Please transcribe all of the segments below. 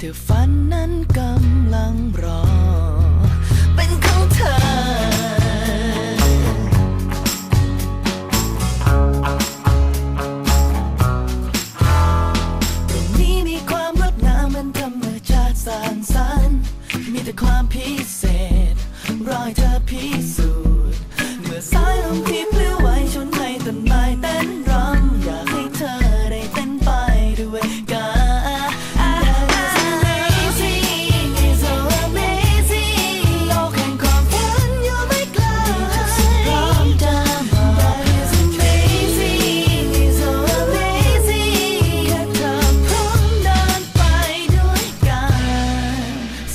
เธอฝันนั้นกำลังรอ เป็นของเธอแต่ความพิเศษ รอยเธอพิสูจน์เมื่อสายลมพี่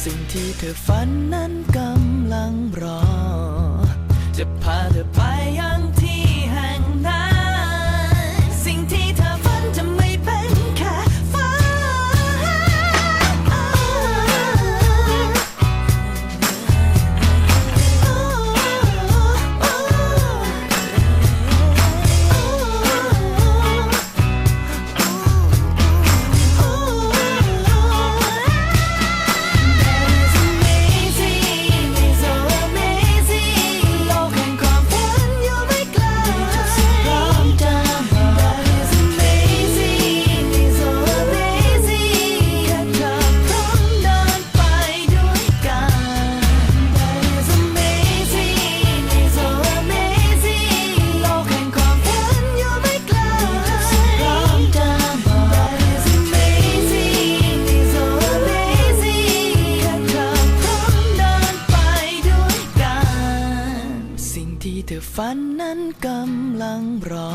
สิ่งที่เธอฝันนั้นกำลังรอ จะพาเธอไปยังที่ เธอฝันนั้นกำลังรอ